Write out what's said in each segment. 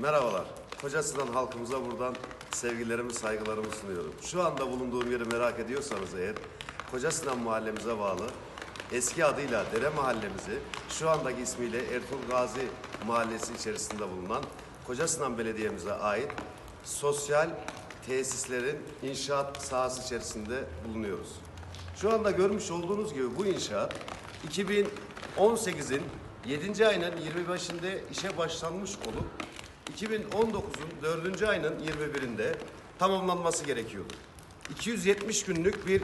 Merhabalar. Kocasinan halkımıza buradan sevgilerimi, saygılarımı sunuyorum. Şu anda bulunduğum yeri merak ediyorsanız eğer, Kocasinan mahallemize bağlı eski adıyla Dere Mahallemizi, şu andaki ismiyle Ertuğrul Gazi Mahallesi içerisinde bulunan Kocasinan Belediye'mize ait sosyal tesislerin inşaat sahası içerisinde bulunuyoruz. Şu anda görmüş olduğunuz gibi bu inşaat 2018'in 7. ayının 25'inde işe başlanmış olup 2019'un 4. ayının 21'inde tamamlanması gerekiyordu. 270 günlük bir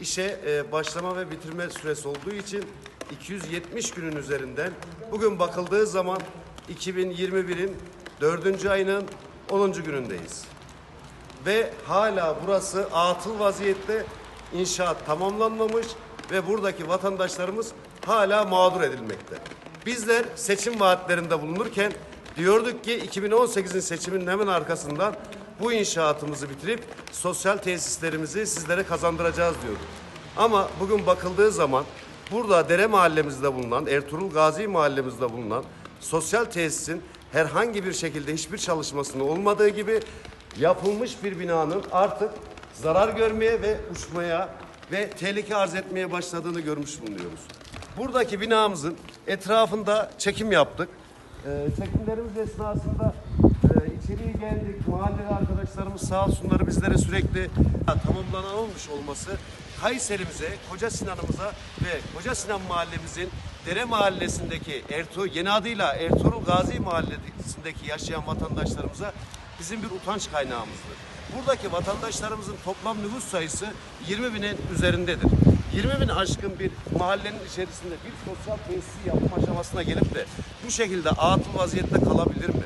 işe e, başlama ve bitirme süresi olduğu için 270 günün üzerinden bugün bakıldığı zaman 2021'in 4. ayının 10. günündeyiz ve hala burası atıl vaziyette inşaat tamamlanmamış ve buradaki vatandaşlarımız hala mağdur edilmekte. Bizler seçim vaatlerinde bulunurken diyorduk ki 2018'in seçiminin hemen arkasından bu inşaatımızı bitirip sosyal tesislerimizi sizlere kazandıracağız diyorduk. Ama bugün bakıldığı zaman burada Dere mahallemizde bulunan, Ertuğrul Gazi mahallemizde bulunan sosyal tesisin herhangi bir şekilde hiçbir çalışmasının olmadığı gibi yapılmış bir binanın artık zarar görmeye ve uçmaya ve tehlike arz etmeye başladığını görmüş bulunuyoruz. Buradaki binamızın etrafında çekim yaptık. Ee, çekimlerimiz esnasında e, içeriye geldik. Mahalleli arkadaşlarımız sağ olsunlar bizlere sürekli tamamlanamamış olması Kayserimize, Koca Sinan'ımıza ve Koca Sinan mahallemizin Dere Mahallesi'ndeki Ertuğrul, yeni adıyla Ertuğrul Gazi Mahallesi'ndeki yaşayan vatandaşlarımıza bizim bir utanç kaynağımızdır. Buradaki vatandaşlarımızın toplam nüfus sayısı 20 binin üzerindedir. 20 bin aşkın bir mahallenin içerisinde bir sosyal tesisi yapma aşamasına gelip de bu şekilde atıl vaziyette kalabilir mi?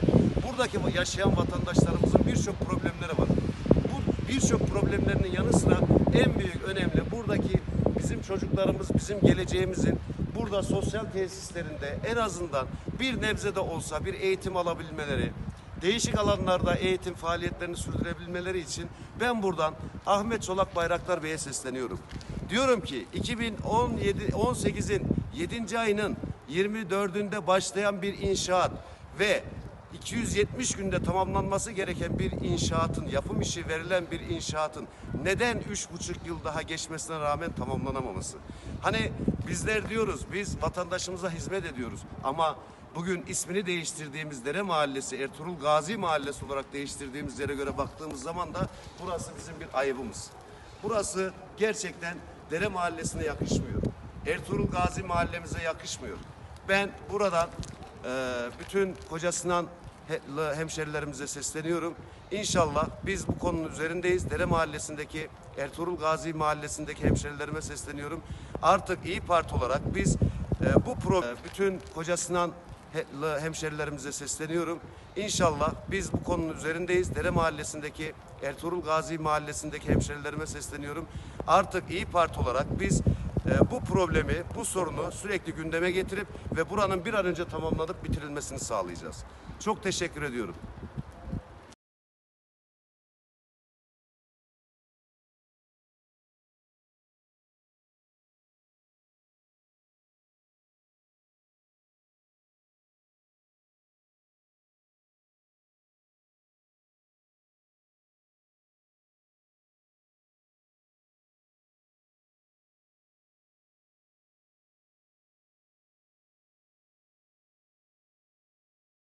Buradaki yaşayan vatandaşlarımızın birçok problemleri var. Bu birçok problemlerinin yanı sıra en büyük önemli buradaki bizim çocuklarımız, bizim geleceğimizin burada sosyal tesislerinde en azından bir nebze de olsa bir eğitim alabilmeleri, değişik alanlarda eğitim faaliyetlerini sürdürebilmeleri için ben buradan Ahmet Çolak Bayraktar Bey'e sesleniyorum. Diyorum ki 2017 18'in 7. ayının 24'ünde başlayan bir inşaat ve 270 günde tamamlanması gereken bir inşaatın, yapım işi verilen bir inşaatın neden üç buçuk yıl daha geçmesine rağmen tamamlanamaması? Hani bizler diyoruz, biz vatandaşımıza hizmet ediyoruz ama bugün ismini değiştirdiğimiz Dere Mahallesi, Ertuğrul Gazi Mahallesi olarak değiştirdiğimiz yere göre baktığımız zaman da burası bizim bir ayıbımız. Burası gerçekten Dere Mahallesi'ne yakışmıyor. Ertuğrul Gazi Mahallemize yakışmıyor. Ben buradan ee, bütün Koca Sinan he- hemşerilerimize sesleniyorum. İnşallah biz bu konunun üzerindeyiz. Dere Mahallesi'ndeki Ertuğrul Gazi Mahallesi'ndeki hemşerilerime sesleniyorum. Artık İyi Parti olarak biz e, bu pro e, bütün Koca Sinan he- hemşerilerimize sesleniyorum. İnşallah biz bu konunun üzerindeyiz. Dere Mahallesi'ndeki Ertuğrul Gazi Mahallesi'ndeki hemşerilerime sesleniyorum. Artık İyi Parti olarak biz e, bu problemi, bu sorunu sürekli gündeme getirip ve buranın bir an önce tamamlanıp bitirilmesini sağlayacağız. Çok teşekkür ediyorum.